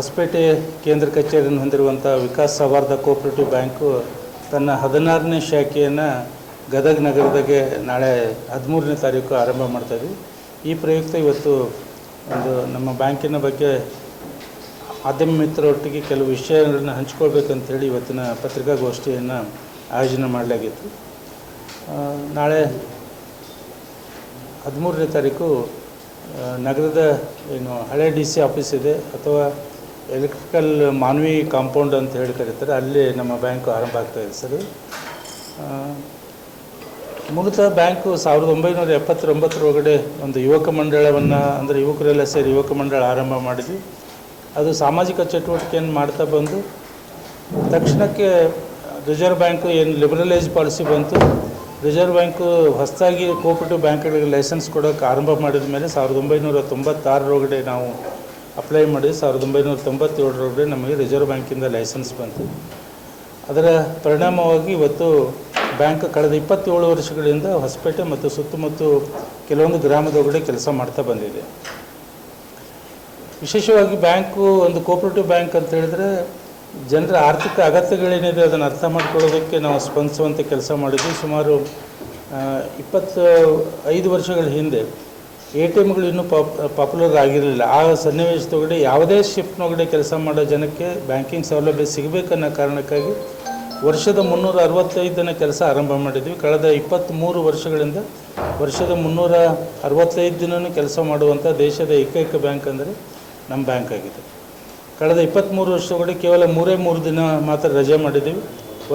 ಹೊಸಪೇಟೆ ಕೇಂದ್ರ ಕಚೇರಿಯನ್ನು ಹೊಂದಿರುವಂಥ ವಿಕಾಸ್ ಸೌಹಾರ್ದ ಕೋಆಪರೇಟಿವ್ ಬ್ಯಾಂಕು ತನ್ನ ಹದಿನಾರನೇ ಶಾಖೆಯನ್ನು ಗದಗ ನಗರದಾಗೆ ನಾಳೆ ಹದಿಮೂರನೇ ತಾರೀಕು ಆರಂಭ ಮಾಡ್ತಾಯಿದ್ವಿ ಈ ಪ್ರಯುಕ್ತ ಇವತ್ತು ಒಂದು ನಮ್ಮ ಬ್ಯಾಂಕಿನ ಬಗ್ಗೆ ಮಾಧ್ಯಮ ಮಿತ್ರರೊಟ್ಟಿಗೆ ಕೆಲವು ವಿಷಯಗಳನ್ನು ಹಂಚ್ಕೊಳ್ಬೇಕಂತೇಳಿ ಇವತ್ತಿನ ಪತ್ರಿಕಾಗೋಷ್ಠಿಯನ್ನು ಆಯೋಜನೆ ಮಾಡಲಾಗಿತ್ತು. ನಾಳೆ ಹದಿಮೂರನೇ ತಾರೀಕು ನಗರದ ಏನು ಹಳೆ ಡಿ ಸಿ ಆಫೀಸ್ ಇದೆ ಅಥವಾ ಎಲೆಕ್ಟ್ರಿಕಲ್ ಮಾನ್ವಿ ಕಾಂಪೌಂಡ್ ಅಂತ ಹೇಳಿ ಕರೀತಾರೆ. ಅಲ್ಲಿ ನಮ್ಮ ಬ್ಯಾಂಕು ಆರಂಭ ಆಗ್ತಾ ಇದೆ ಸರ್. ಮೂಲತಃ ಬ್ಯಾಂಕು ಸಾವಿರದ ಒಂಬೈನೂರ ಎಪ್ಪತ್ತೊಂಬತ್ತರೊಳಗಡೆ ಒಂದು ಯುವಕ ಮಂಡಳವನ್ನು, ಅಂದರೆ ಯುವಕರೆಲ್ಲ ಸೇರಿ ಯುವಕ ಮಂಡಳ ಆರಂಭ ಮಾಡಿದ್ವಿ. ಅದು ಸಾಮಾಜಿಕ ಚಟುವಟಿಕೆಯನ್ನು ಮಾಡ್ತಾ ಬಂದು, ತಕ್ಷಣಕ್ಕೆ ರಿಸರ್ವ್ ಬ್ಯಾಂಕು ಏನು ಲಿಬರಲೈಸ್ ಪಾಲಿಸಿ ಬಂತು. ರಿಸರ್ವ್ ಬ್ಯಾಂಕು ಹೊಸದಾಗಿ ಕೋಪರೇಟಿವ್ ಬ್ಯಾಂಕ್ಗಳಿಗೆ ಲೈಸೆನ್ಸ್ ಕೊಡೋಕೆ ಆರಂಭ ಮಾಡಿದ ಮೇಲೆ ಸಾವಿರದ ಒಂಬೈನೂರ ತೊಂಬತ್ತಾರರೊಳಗಡೆ ನಾವು ಅಪ್ಲೈ ಮಾಡಿ ಸಾವಿರದ ಒಂಬೈನೂರ ತೊಂಬತ್ತೇಳರೊಳಗೆ ನಮಗೆ ರಿಸರ್ವ್ ಬ್ಯಾಂಕಿಂದ ಲೈಸೆನ್ಸ್ ಬಂತು. ಅದರ ಪರಿಣಾಮವಾಗಿ ಇವತ್ತು ಬ್ಯಾಂಕ್ ಕಳೆದ ಇಪ್ಪತ್ತೇಳು ವರ್ಷಗಳಿಂದ ಹೊಸಪೇಟೆ ಮತ್ತು ಸುತ್ತಮುತ್ತ ಕೆಲವೊಂದು ಗ್ರಾಮದೊಳಗಡೆ ಕೆಲಸ ಮಾಡ್ತಾ ಬಂದಿದೆ. ವಿಶೇಷವಾಗಿ ಬ್ಯಾಂಕು ಒಂದು ಕೋಪರೇಟಿವ್ ಬ್ಯಾಂಕ್ ಅಂತ ಹೇಳಿದ್ರೆ ಜನರ ಆರ್ಥಿಕ ಅಗತ್ಯಗಳೇನಿದೆ ಅದನ್ನು ಅರ್ಥ ಮಾಡ್ಕೊಳ್ಳೋದಕ್ಕೆ ನಾವು ಸ್ಪಂದಿಸುವಂಥ ಕೆಲಸ ಮಾಡಿದ್ವಿ ಸುಮಾರು ಇಪ್ಪತ್ತು ಐದು ವರ್ಷಗಳ ಹಿಂದೆ ಎ ಟಿ ಎಮ್ಗಳು ಇನ್ನೂ ಪಾಪ್ ಪಾಪ್ಯುಲರ್ ಆಗಿರಲಿಲ್ಲ. ಆ ಸನ್ನಿವೇಶದೊಳಗಡೆ ಯಾವುದೇ ಶಿಫ್ಟ್ನೊಳಗಡೆ ಕೆಲಸ ಮಾಡೋ ಜನಕ್ಕೆ ಬ್ಯಾಂಕಿಂಗ್ ಸೌಲಭ್ಯ ಸಿಗಬೇಕನ್ನೋ ಕಾರಣಕ್ಕಾಗಿ ವರ್ಷದ ಮುನ್ನೂರ ಅರವತ್ತೈದು ಕೆಲಸ ಆರಂಭ ಮಾಡಿದ್ವಿ. ಕಳೆದ ಇಪ್ಪತ್ತ್ಮೂರು ವರ್ಷಗಳಿಂದ ವರ್ಷದ ಮುನ್ನೂರ ಅರವತ್ತೈದು ದಿನವೂ ಕೆಲಸ ಮಾಡುವಂಥ ದೇಶದ ಏಕೈಕ ಬ್ಯಾಂಕ್ ಅಂದರೆ ನಮ್ಮ ಬ್ಯಾಂಕ್ ಆಗಿದೆ. ಕಳೆದ ಇಪ್ಪತ್ತ್ಮೂರು ವರ್ಷದೊಳಗಡೆ ಕೇವಲ ಮೂರೇ ಮೂರು ದಿನ ಮಾತ್ರ ರಜೆ ಮಾಡಿದ್ದೀವಿ.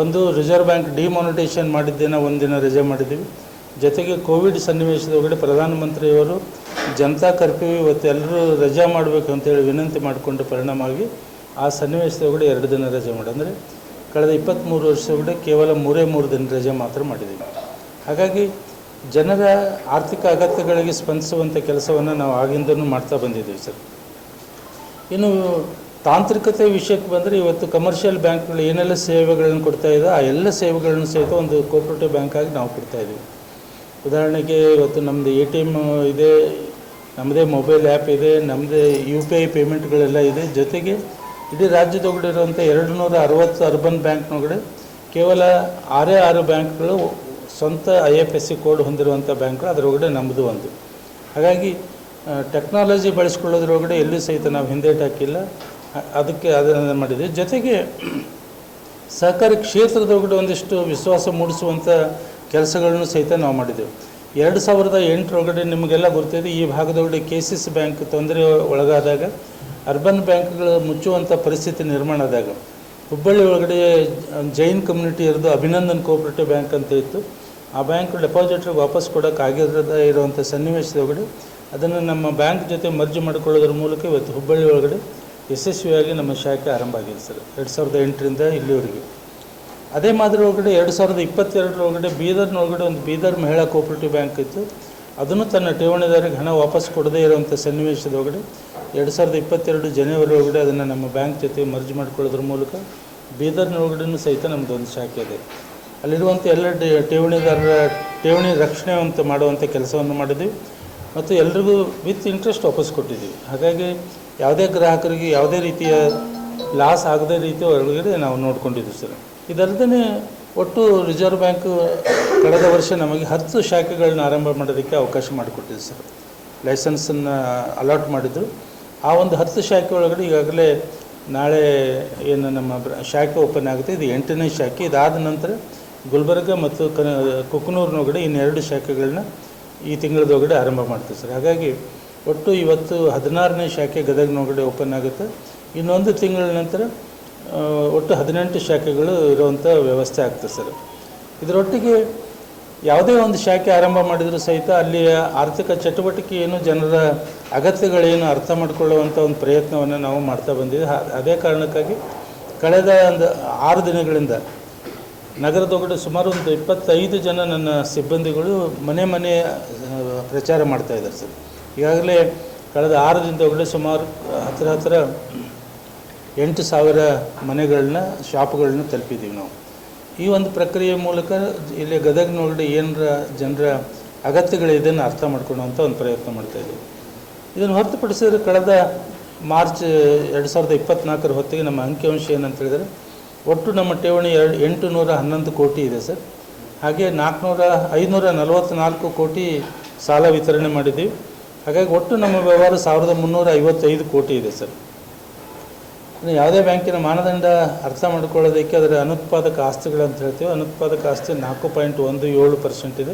ಒಂದು ರಿಸರ್ವ್ ಬ್ಯಾಂಕ್ ಡಿಮಾನಿಟೇಷನ್ ಮಾಡಿದ್ದಿನ ಒಂದು ದಿನ ರಜೆ ಮಾಡಿದ್ದೀವಿ. ಜೊತೆಗೆ ಕೋವಿಡ್ ಸನ್ನಿವೇಶದೊಳಗಡೆ ಪ್ರಧಾನಮಂತ್ರಿಯವರು ಜನತಾ ಕರ್ಫ್ಯೂ ಇವತ್ತು ಎಲ್ಲರೂ ರಜಾ ಮಾಡಬೇಕು ಅಂತೇಳಿ ವಿನಂತಿ ಮಾಡಿಕೊಂಡು ಪರಿಣಾಮವಾಗಿ ಆ ಸನ್ನಿವೇಶದೊಳಗಡೆ ಎರಡು ದಿನ ರಜೆ ಮಾಡಿ. ಅಂದರೆ ಕಳೆದ ಇಪ್ಪತ್ತ್ಮೂರು ವರ್ಷದೊಳಗಡೆ ಕೇವಲ ಮೂರೇ ಮೂರು ದಿನ ರಜೆ ಮಾತ್ರ ಮಾಡಿದ್ದೀವಿ. ಹಾಗಾಗಿ ಜನರ ಆರ್ಥಿಕ ಅಗತ್ಯಗಳಿಗೆ ಸ್ಪಂದಿಸುವಂಥ ಕೆಲಸವನ್ನು ನಾವು ಆಗಿಂದನೂ ಮಾಡ್ತಾ ಬಂದಿದ್ದೀವಿ ಸರ್. ಇನ್ನು ತಾಂತ್ರಿಕತೆ ವಿಷಯಕ್ಕೆ ಬಂದರೆ ಇವತ್ತು ಕಮರ್ಷಿಯಲ್ ಬ್ಯಾಂಕ್ಗಳು ಏನೆಲ್ಲ ಸೇವೆಗಳನ್ನು ಕೊಡ್ತಾ ಇದೆ ಆ ಎಲ್ಲ ಸೇವೆಗಳನ್ನು ಸಹಿತ ಒಂದು ಕೋಪರೇಟಿವ್ ಬ್ಯಾಂಕಾಗಿ ನಾವು ಕೊಡ್ತಾ ಇದ್ದೀವಿ ಉದಾಹರಣೆಗೆ ಇವತ್ತು ನಮ್ಮದು ಎ ಟಿ ಎಂ ಇದೆ ನಮ್ಮದೇ ಮೊಬೈಲ್ ಆ್ಯಪ್ ಇದೆ ನಮ್ಮದೇ ಯು ಪಿ ಐ ಪೇಮೆಂಟ್ಗಳೆಲ್ಲ ಇದೆ. ಜೊತೆಗೆ ಇಡೀ ರಾಜ್ಯದೊಳಗಡೆ ಇರುವಂಥ ಎರಡು ನೂರ ಅರವತ್ತು ಅರ್ಬನ್ ಬ್ಯಾಂಕ್ನೊಳಗಡೆ ಕೇವಲ ಆರೇ ಆರು ಬ್ಯಾಂಕ್ಗಳು ಸ್ವಂತ I F S C code ಹೊಂದಿರುವಂಥ ಬ್ಯಾಂಕ್ಗಳು ಅದರೊಳಗಡೆ ನಮ್ಮದು ಒಂದು. ಹಾಗಾಗಿ ಟೆಕ್ನಾಲಜಿ ಬಳಸ್ಕೊಳ್ಳೋದ್ರೊಳಗಡೆ ಎಲ್ಲೂ ಸಹಿತ ನಾವು ಹಿಂದೇಟು ಹಾಕಿಲ್ಲ. ಅದಕ್ಕೆ ಅದನ್ನು ಮಾಡಿದ್ವಿ. ಜೊತೆಗೆ, ಸಹಕಾರಿ ಕ್ಷೇತ್ರದೊಳಗಡೆ ಒಂದಿಷ್ಟು ವಿಶ್ವಾಸ ಮೂಡಿಸುವಂಥ ಕೆಲಸಗಳನ್ನು ಸಹಿತ ನಾವು ಮಾಡಿದ್ದೆವು ಎರಡು ಸಾವಿರದ ಎಂಟರೊಳಗಡೆ ನಿಮಗೆಲ್ಲ ಗೊತ್ತಿದೆ, ಈ ಭಾಗದೊಳಗಡೆ ಕೆ ಸಿ ಸಿ ಬ್ಯಾಂಕ್ ತೊಂದರೆ ಒಳಗಾದಾಗ, ಅರ್ಬನ್ ಬ್ಯಾಂಕ್ಗಳು ಮುಚ್ಚುವಂಥ ಪರಿಸ್ಥಿತಿ ನಿರ್ಮಾಣ ಆದಾಗ, ಹುಬ್ಬಳ್ಳಿ ಒಳಗಡೆ ಜೈನ್ ಕಮ್ಯುನಿಟಿ ಇರೋದು ಅಭಿನಂದನ್ ಕೋಆಪರೇಟಿವ್ ಬ್ಯಾಂಕ್ ಅಂತ ಇತ್ತು. ಆ ಬ್ಯಾಂಕ್ ಡೆಪಾಸಿಟ್ರಿಗೆ ವಾಪಸ್ ಕೊಡೋಕೆ ಆಗಿರದ, ಇರುವಂಥ ಸನ್ನಿವೇಶದೊಳಗಡೆ ಅದನ್ನು ನಮ್ಮ ಬ್ಯಾಂಕ್ ಜೊತೆ ಮರ್ಜಿ ಮಾಡಿಕೊಳ್ಳೋದ್ರ ಮೂಲಕ ಇವತ್ತು ಹುಬ್ಬಳ್ಳಿ ಒಳಗಡೆ ಯಶಸ್ವಿಯಾಗಿ ನಮ್ಮ ಶಾಖೆ ಆರಂಭ ಆಗಿದೆ ಸರ್. ಎರಡು ಸಾವಿರದ ಎಂಟರಿಂದ ಇಲ್ಲಿವರೆಗೆ. ಅದೇ ಮಾದರಿ ಒಳಗಡೆ ಎರಡು ಸಾವಿರದ ಇಪ್ಪತ್ತೆರಡರೊಳಗಡೆ ಬೀದರ್ನೊಳಗಡೆ ಒಂದು ಬೀದರ್ ಮಹಿಳಾ ಕೋಪರೇಟಿವ್ ಬ್ಯಾಂಕ್ ಇತ್ತು. ಅದನ್ನು ತನ್ನ ಠೇವಣಿದಾರಿಗೆ ಹಣ ವಾಪಸ್ ಕೊಡದೇ ಇರುವಂಥ ಸನ್ನಿವೇಶದೊಳಗಡೆ ಎರಡು ಸಾವಿರದ ಇಪ್ಪತ್ತೆರಡು ಜನವರಿ ಒಳಗಡೆ ಅದನ್ನು ನಮ್ಮ ಬ್ಯಾಂಕ್ ಜೊತೆ ಮರ್ಜ್ ಮಾಡಿಕೊಳ್ಳೋದ್ರ ಮೂಲಕ ಬೀದರ್ನೊಳಗಡೆನೂ ಸಹಿತ ನಮ್ಮದು ಒಂದು ಶಾಖೆ ಇದೆ. ಅಲ್ಲಿರುವಂಥ ಎಲ್ಲ ಠೇವಣಿದಾರರ ಠೇವಣಿ ರಕ್ಷಣೆ ಅಂತ ಮಾಡುವಂಥ ಕೆಲಸವನ್ನು ಮಾಡಿದ್ವಿ ಮತ್ತು ಎಲ್ರಿಗೂ ವಿತ್ ಇಂಟ್ರೆಸ್ಟ್ ವಾಪಸ್ ಕೊಟ್ಟಿದ್ದೀವಿ ಹಾಗಾಗಿ ಯಾವುದೇ ಗ್ರಾಹಕರಿಗೆ ಯಾವುದೇ ರೀತಿಯ ಲಾಸ್ ಆಗದೇ ರೀತಿ ಒಳಗಡೆ ನಾವು ನೋಡ್ಕೊಂಡಿದ್ದೀವಿ ಸರ್. ಇದಲ್ಲದೆ ಒಟ್ಟು ರಿಸರ್ವ್ ಬ್ಯಾಂಕ್ ಕಳೆದ ವರ್ಷ ನಮಗೆ ಹತ್ತು ಶಾಖೆಗಳನ್ನ ಆರಂಭ ಮಾಡೋದಕ್ಕೆ ಅವಕಾಶ ಮಾಡಿಕೊಟ್ಟಿದೆ ಸರ್. ಲೈಸೆನ್ಸನ್ನು ಅಲಾಟ್ ಮಾಡಿದ್ರು. ಆ ಒಂದು ಹತ್ತು ಶಾಖೆ ಒಳಗಡೆ ಈಗಾಗಲೇ ನಾಳೆ ಏನು ನಮ್ಮ ಶಾಖೆ ಓಪನ್ ಆಗುತ್ತೆ. ಇದು ಎಂಟನೇ ಶಾಖೆ. ಇದಾದ ನಂತರ ಗುಲ್ಬರ್ಗ ಮತ್ತು ಕ ಕುಕನೂರಿನೊಳಗಡೆ ಇನ್ನೆರಡು ಶಾಖೆಗಳನ್ನ ಈ ತಿಂಗಳದೊಳಗಡೆ ಆರಂಭ ಮಾಡ್ತೀವಿ ಸರ್. ಹಾಗಾಗಿ ಒಟ್ಟು ಇವತ್ತು ಹದಿನಾರನೇ ಶಾಖೆ ಗದಗಿನೊಳಗಡೆ ಓಪನ್ ಆಗುತ್ತೆ. ಇನ್ನೊಂದು ತಿಂಗಳ ನಂತರ ಒಟ್ಟು ಹದಿನೆಂಟು ಶಾಖೆಗಳು ಇರುವಂಥ ವ್ಯವಸ್ಥೆ ಆಗ್ತದೆ ಸರ್. ಇದರೊಟ್ಟಿಗೆ ಯಾವುದೇ ಒಂದು ಶಾಖೆ ಆರಂಭ ಮಾಡಿದರೂ ಸಹಿತ ಅಲ್ಲಿಯ ಆರ್ಥಿಕ ಚಟುವಟಿಕೆ ಏನು, ಜನರ ಅಗತ್ಯಗಳೇನು ಅರ್ಥ ಮಾಡಿಕೊಳ್ಳುವಂಥ ಒಂದು ಪ್ರಯತ್ನವನ್ನು ನಾವು ಮಾಡ್ತಾ ಬಂದಿದ್ದೆ ಅದೇ ಕಾರಣಕ್ಕಾಗಿ ಕಳೆದ ಒಂದು ಆರು ದಿನಗಳಿಂದ ನಗರದೊಳಗಡೆ ಸುಮಾರು ಒಂದು ಇಪ್ಪತ್ತೈದು ಜನ ನನ್ನ ಸಿಬ್ಬಂದಿಗಳು ಮನೆ ಮನೆ ಪ್ರಚಾರ ಮಾಡ್ತಾ ಇದ್ದಾರೆ ಸರ್. ಈಗಾಗಲೇ ಕಳೆದ ಆರು ದಿನದೊಳಗಡೆ ಸುಮಾರು ಹತ್ತಿರ ಹತ್ತಿರ ಎಂಟು ಸಾವಿರ ಮನೆಗಳನ್ನ, ಶಾಪ್ಗಳನ್ನ ತಲುಪಿದ್ದೀವಿ ನಾವು. ಈ ಒಂದು ಪ್ರಕ್ರಿಯೆ ಮೂಲಕ ಇಲ್ಲಿ ಗದಗಿನೊಳಗಡೆ ಏನರ ಜನರ ಅಗತ್ಯಗಳಿದೆಯನ್ನು ಅರ್ಥ ಮಾಡ್ಕೊಳ್ಳೋವಂಥ ಒಂದು ಪ್ರಯತ್ನ ಮಾಡ್ತಾ ಇದ್ದೀವಿ. ಇದನ್ನು ಹೊರತುಪಡಿಸಿದ್ರೆ ಕಳೆದ ಮಾರ್ಚ್ ಎರಡು ಸಾವಿರದ ಇಪ್ಪತ್ತ್ನಾಲ್ಕರ ಹೊತ್ತಿಗೆ ನಮ್ಮ ಅಂಕಿಅಂಶ ಏನಂತ ಹೇಳಿದರೆ, ಒಟ್ಟು ನಮ್ಮ ಠೇವಣಿ ಎರಡು ಎಂಟು ನೂರ ಹನ್ನೊಂದು ಕೋಟಿ ಇದೆ ಸರ್. ಹಾಗೆ ನಾಲ್ಕುನೂರ ಐನೂರ ನಲವತ್ತ್ನಾಲ್ಕು ಕೋಟಿ ಸಾಲ ವಿತರಣೆ ಮಾಡಿದ್ದೀವಿ. ಹಾಗಾಗಿ ಒಟ್ಟು ನಮ್ಮ ವ್ಯವಹಾರ ಸಾವಿರದ ಮುನ್ನೂರ ಐವತ್ತೈದು ಕೋಟಿ ಇದೆ ಸರ್. ಯಾವುದೇ ಬ್ಯಾಂಕಿನ ಮಾನದಂಡ ಅರ್ಥ ಮಾಡ್ಕೊಳ್ಳೋದಕ್ಕೆ ಅದರ ಅನುತ್ಪಾದಕ ಆಸ್ತಿಗಳು ಅಂತ ಹೇಳ್ತೀವಿ. ಅನುತ್ಪಾದಕ ಆಸ್ತಿ ನಾಲ್ಕು ಪಾಯಿಂಟ್ ಒಂದು ಏಳು ಪರ್ಸೆಂಟ್ ಇದೆ.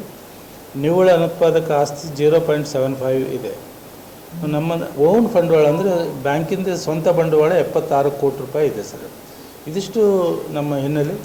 ನಿವ್ವಳ ಅನುತ್ಪಾದಕ ಆಸ್ತಿ ಜೀರೋ ಪಾಯಿಂಟ್ ಸೆವೆನ್ ಫೈವ್ ಇದೆ. ನಮ್ಮ ಓನ್ ಬಂಡವಾಳ ಅಂದರೆ ಬ್ಯಾಂಕಿಂದ ಸ್ವಂತ ಬಂಡವಾಳ ಎಪ್ಪತ್ತಾರು ಕೋಟಿ ರೂಪಾಯಿ ಇದೆ ಸರ್. ಇದಿಷ್ಟು ನಮ್ಮ ಹಿನ್ನೆಲೆ.